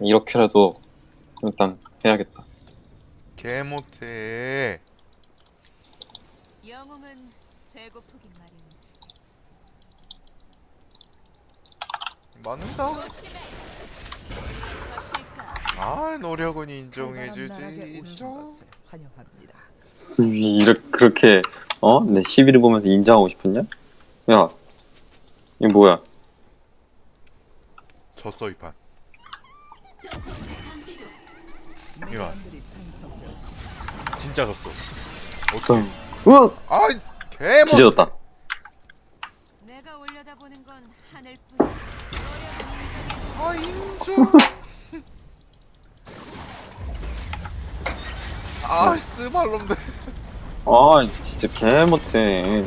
이렇게라도 일단 해야겠다. 개 못해. 영웅은 배고프긴 마련이지. 맞는다. 아 노력은 인정해주지 인정. 환영합니다. 이렇게 그렇게 어? 내 시비를 보면서 인정하고 싶었냐? 야, 이거 뭐야? 졌어 이판. 이만. 진짜 졌어. 어떻게? 으 아이 개못. 뒤졌다. 내가 올려다보는 건. 노력은 아 인정. 아 쓰발놈들. 아 진짜 개 못해.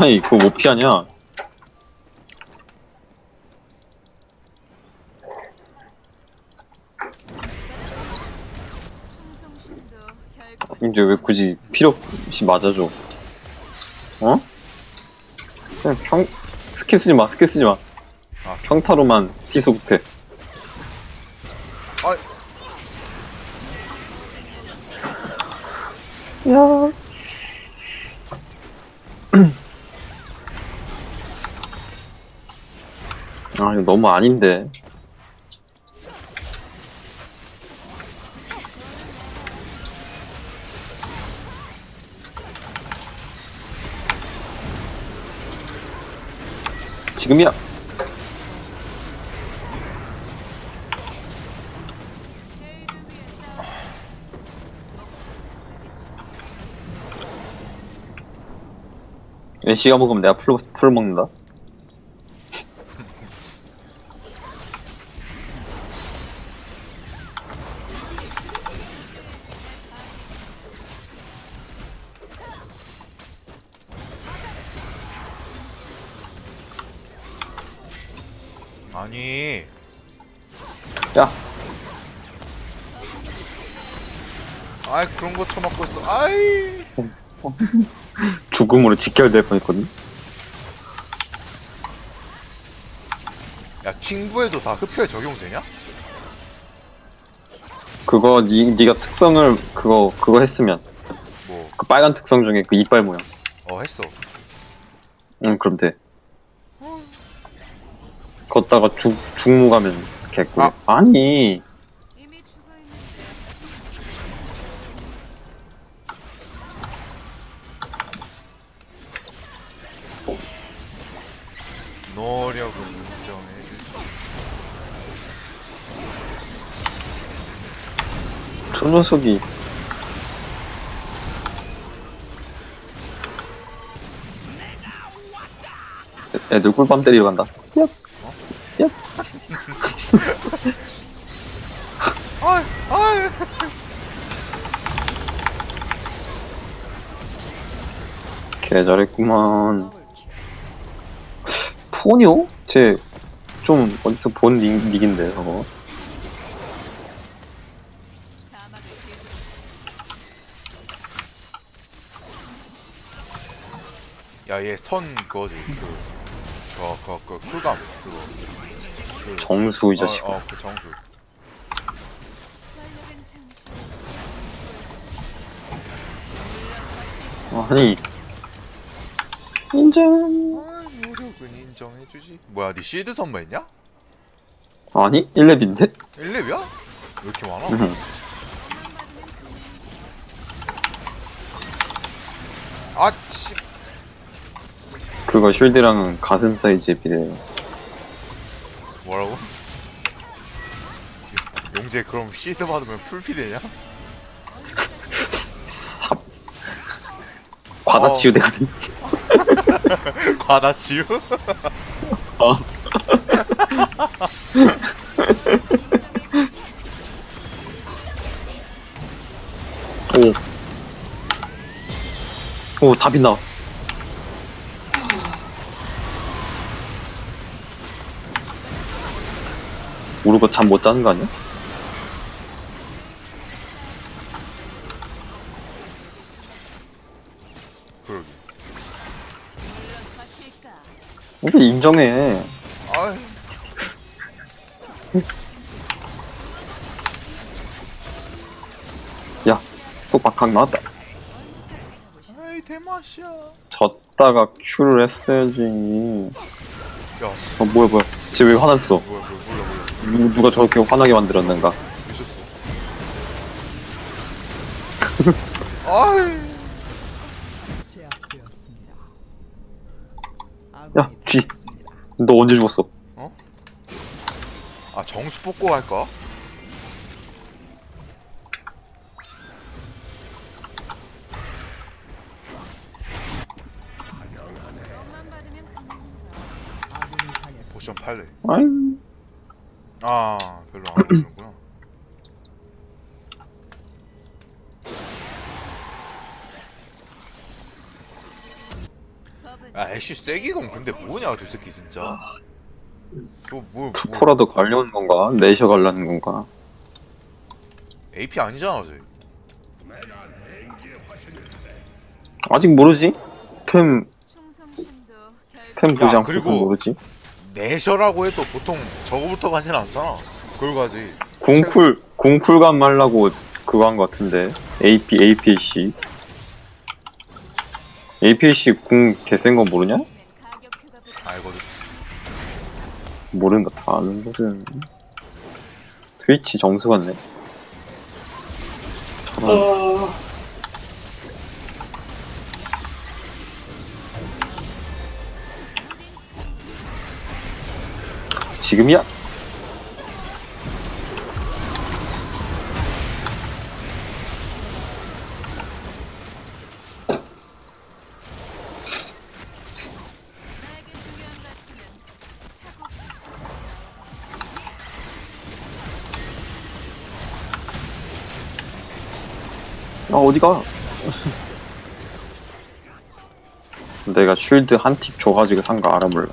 아이 그거 못 피하냐? 충성심도 결국 이제 왜 굳이 필요 없이 맞아줘? 어? 그냥 평 스킬 쓰지 마 스킬 쓰지 마. 아 평타로만 피 수급해. 아 야. 아 이거 너무 아닌데. 지금이야. 애쉬가 먹으면 내가 풀, 풀 먹는다. 그런 거 처먹고 있어. 아이 죽음으로 직결될 뻔했거든. 야 팅부에도 다 흡혈 적용되냐? 그거 니 니가 특성을 그거 그거 했으면 뭐 그 빨간 특성 중에 그 이빨 모양. 어 했어. 응, 그럼 돼. 걷다가 죽 죽무 가면 개꿀. 아. 아니, 녀석이 애- 애들 꿀밤 때리러 간다. 얍. 얍. 아이 아이. 개 잘했구만. 포뇨? 쟤 좀 어디서 본 닉, 닉인데 저거. 야얘 선 그거지 그그그 그, 그, 쿨감 그거. 그, 정수 이 자식. 어, 어, 그 정수. 장소. 아니. 인정. 아 노력은 인정해주지. 뭐야 니 시드 선물했냐? 아니 1렙인데? 1렙이야? 왜 이렇게 많아? 응. 아치 그거 쉴드랑은 가슴 사이즈에 비례해요. 뭐라고? 용재 그럼 시드 받으면 풀피 되냐? 삽. 과다치유 되거든. 과다치유? 어. 오. 오, 답이 나왔어. 모르고 잠못 자는 거 아니야? 그러게. 근데 인정해. 아, 야, 또 박학 나왔다. 아이 대마시야. 졌다가 큐를 했어야지. 어, 뭐야, 뭐야. 쟤 왜 화났어? 뭐야 뭐야. 누, 누가 저렇게 화나게 만들었는가? 미쳤어 아이 제압되었습니다. 야, 쥐. 너 언제 죽었어? 아 정수 뽑고 갈까? 당했습니다. 포션 팔래 아이, 아 별로 안 법은 아 애쉬 세기공 근데 뭐냐 저 새끼 진짜 저뭐 뭐, 투포라도 가려는 건가? 내셔 가려는 건가? AP 아니잖아 쟤 아직 모르지? 템, 템 야, 않고서 그리고- 모르지? 내셔라고 해도 보통 저거부터 가진 않잖아 그걸 가지 궁쿨, 궁쿨감 말라고 그거 한 거 같은데. AP, APC. APC 궁 개센 거 모르냐? 알거든 모르는 거 다 아는 거든. 트위치 정수 같네. 저런. 지금이야? 아 어디가? 내가 쉴드 한틱 줘가지고 산 거 알아 몰라.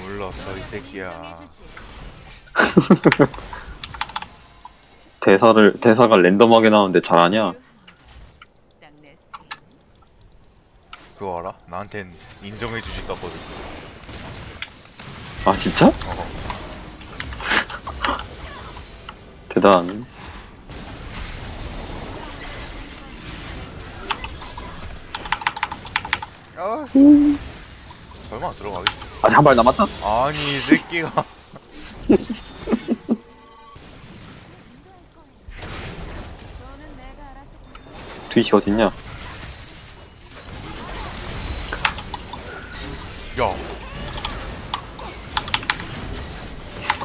몰랐어 이 새끼야 대사를 대사가 랜덤하게 나오는데 잘하냐? 딱내 스타일 그거 알아? 나한텐 인정해주지 떴거든 아 진짜? 어 대단. 아, 설마 들어가겠어 아직 한 발 남았다. 아니 이 새끼가 트위치 어딨냐? 야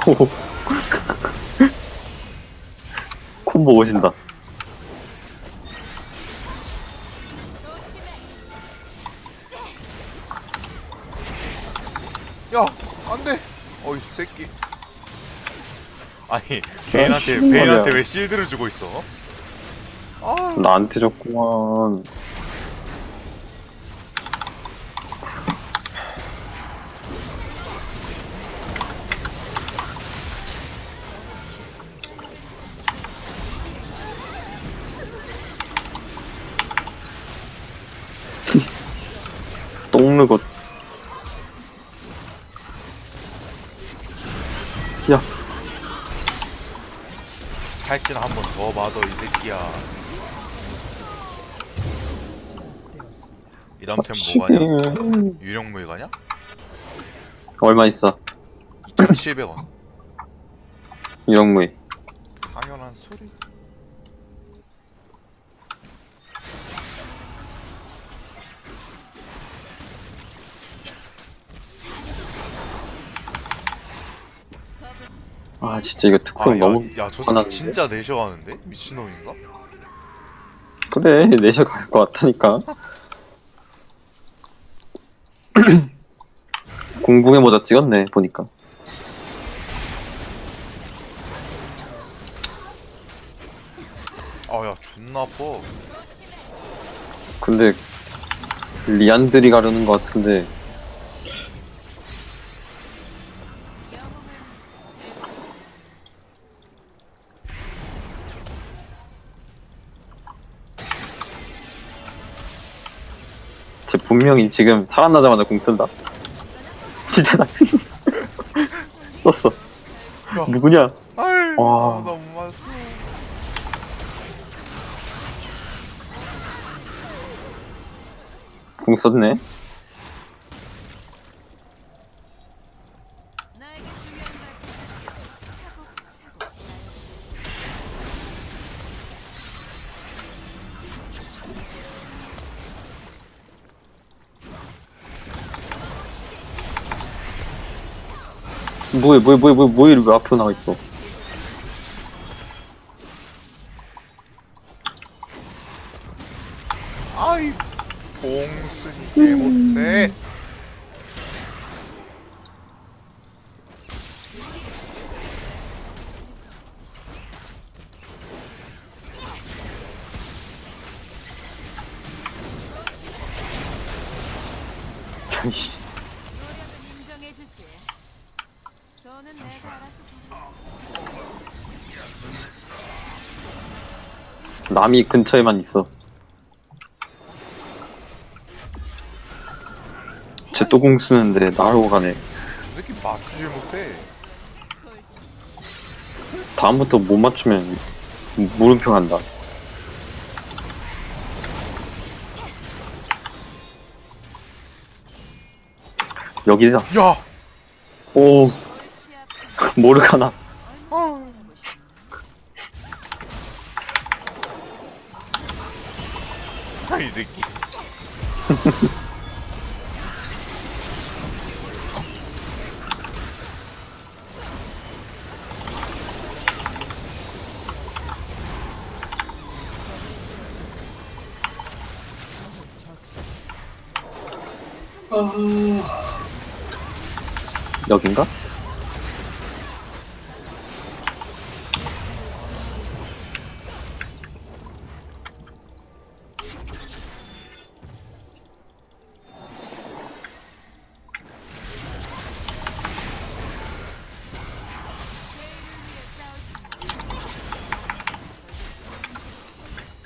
오. 콤보 오신다. 아니, 베인한테, 쉬운 베인한테 말이야. 왜 실드를 주고 있어? 아, 나한테 줬구만. 똥르고 탈진 한 번더 받아, 이 새끼야. 제압되었습니다. 이 다음 템 뭐가냐? 유령무에 가냐? 얼마 있어 2,700원. 유령무이 아 진짜 이거 특성 아, 야, 너무 야, 저 새끼 화나는데? 진짜 내셔가는데? 미친놈인가? 그래 내셔 갈 것 같다니까 공붕의 모자 찍었네 보니까 아, 야, 존나 아파 근데 리안들이 가려는 것 같은데 명히 지금 살아나자마자 공 쓴다? 진짜 나 썼어. 야. 누구냐? 아이 와. 나못 맞았어. 궁 썼네 뭐해 뭐해 뭐해 뭐해 뭐해 왜 앞으로 나와 있어. 아이 봉순이 개 못해 남이 근처에만 있어. 쟤 또 공 쓰는데 나르고 가네. 저 새끼 맞추질 못해? 다음부터 못 맞추면 물음표 간다. 여기자 야! 오. 모르가나 여긴가?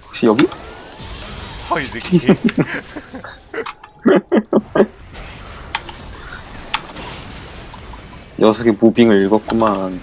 혹시 여기? 아, 이 새끼. 녀석이 무빙을 읽었구만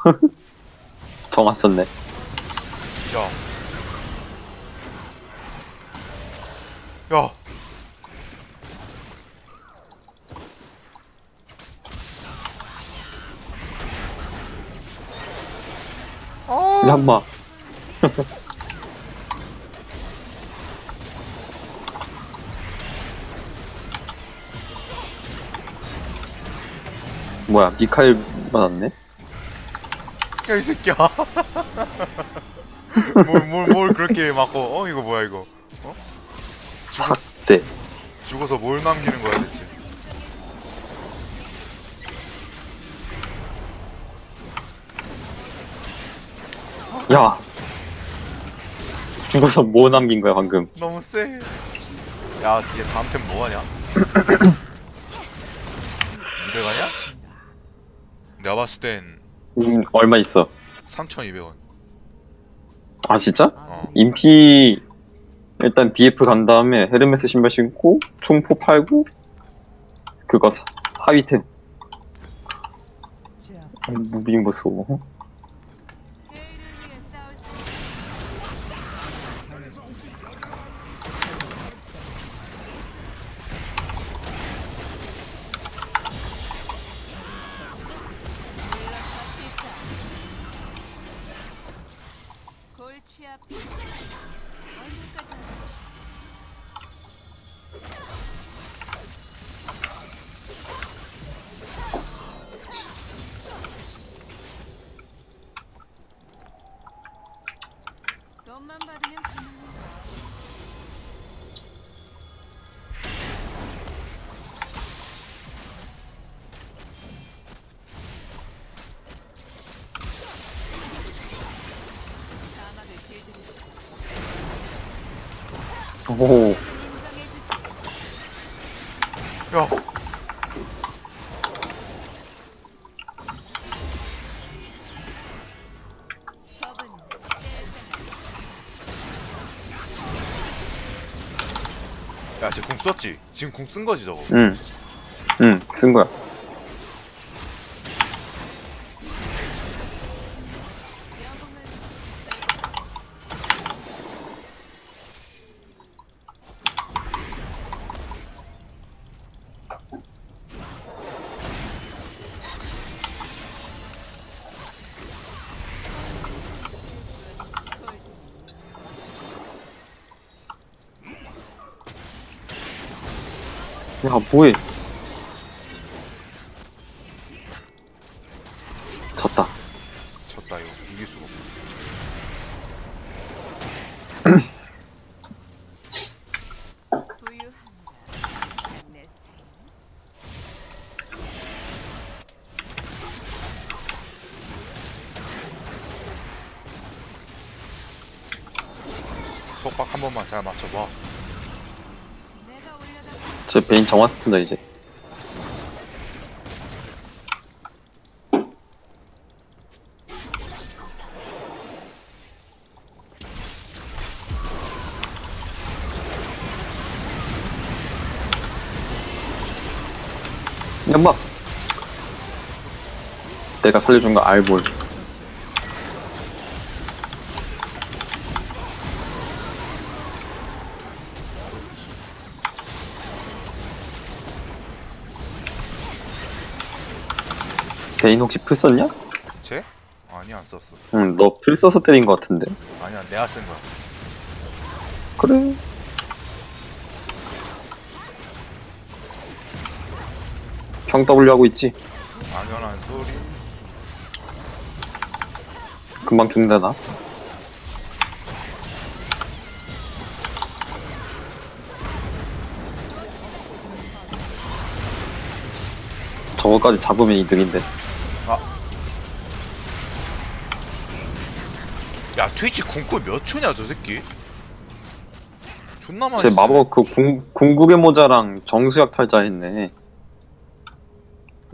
더 맞섰네 야. 야. 아, 한마 뭐야 미카엘 받았네? 야, 이 새끼야. 뭘, 뭘, 뭘 그렇게 맞고, 어, 이거 뭐야, 이거. 삭제 죽어서 뭘 남기는 거야, 대체. 야 죽어서 뭐 남긴 거야 방금 너무 세. 야, 얘 다음 템 뭐하냐? 무대 가냐? 내가 봤을 땐 음, 얼마 있어 3,200원. 아 진짜? 어. 인피 일단 BF 간 다음에 헤르메스 신발 신고 총포 팔고 그거 사, 하위템 아, 무빙 제 오. 야 야, 쟤궁 썼지? 지금 궁 쓴 거지, 저거? 응. 응, 쓴 거야. 야, 뭐해? 졌다. 졌다, 이거. 이길 수가 없다. 속박 한 번만 잘 맞춰봐. 제 베인 정화 스푼다, 이제. 연막! 내가 살려준 거 알볼. 베인 혹시 풀 썼냐? 쟤? 아니, 안 썼어. 응, 너 풀 써서 때린 거 같은데. 아니야, 내가 쓴 거야. 그래. 평 W 하고 있지? 당연한 소리. 금방 죽는다, 나. 저거까지 잡으면 이득인데. 야, 트위치 궁쿨 몇 초냐, 저 새끼? 존나 많이 제 쓰네. 마법 그 궁, 궁극의 모자랑 정수약 탈자 했네.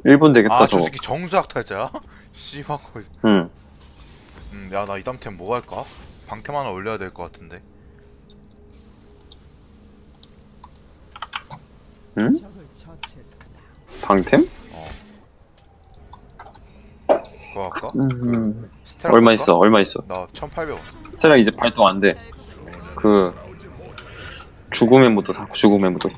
1분 되겠다, 아, 저 저거. 새끼 정수학 탈자야? 씨발, 거. 응. 음, 야, 나 이담템 뭐 할까? 방템 하나 올려야 될 것 같은데. 응? 방템? 그거 할까? 음. 스테라 얼마? 있어, 얼마 있어. 나 1800원. 스테라 이제 발동 안 돼. 그, 죽음의 무도 사, 죽음의 무도.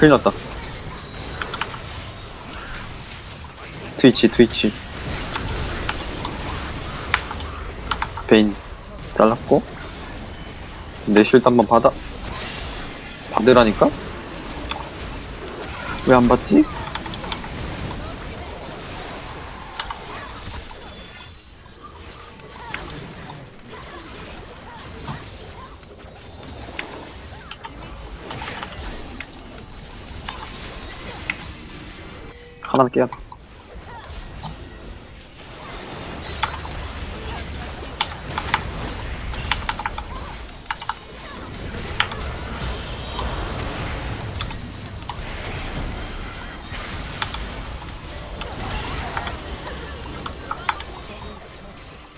큰일 났다. 트위치, 트위치. 베인 잘랐고. 내 쉴드 한번 받아. 받으라니까? 왜 안 받지? 하나 깨야 돼.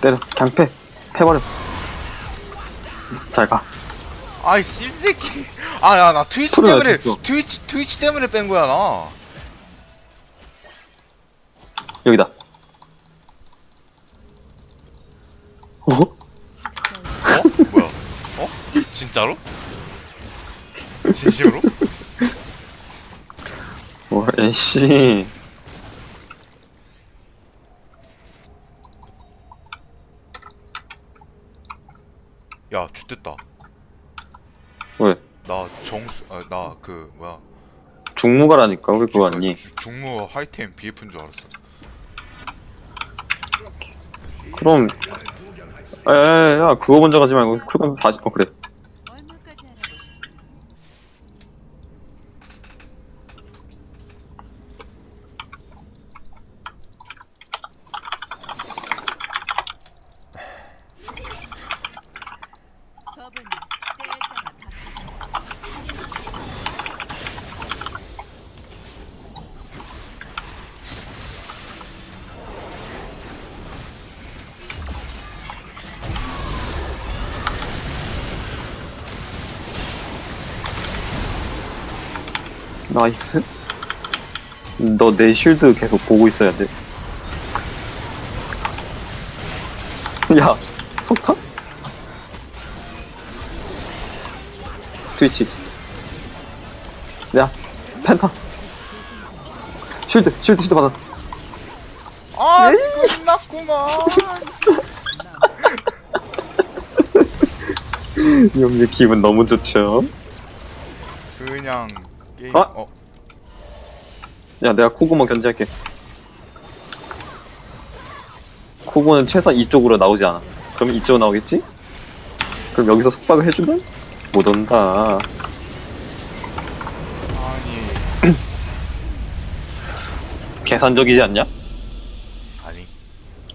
때려, 그냥 패. 패버려. 잘 가. 아이, 씹새끼. 아, 야, 나 트위치 때문에. 트위치, 트위치 때문에 뺀 거야, 나. 여기다. 어? 어? 뭐야? 어? 진짜로? 진심으로? 어, 와, 애쉬. 야, 쥐됐다. 왜? 나 정, 아, 나그 뭐야? 중무가라니까 왜 그거 아니? 그러니까 중무 하이템 BF인 줄 알았어. 그럼 에야 그거 먼저 가지 말고 쿨감 40. 어 그래. 나이스. 너 내 쉴드 계속 보고 있어야 돼. 야, 속타? 트위치. 야, 펜타. 쉴드, 쉴드, 쉴드 받아. 아 끝났구만 형님 기분 너무 좋죠? 그냥 게임 아! 어 야, 내가 코고만 견제할게. 코고는 최소한 이쪽으로 나오지 않아. 그럼 이쪽으로 나오겠지? 그럼 여기서 속박을 해주면? 못 온다. 아니 계산적이지 않냐?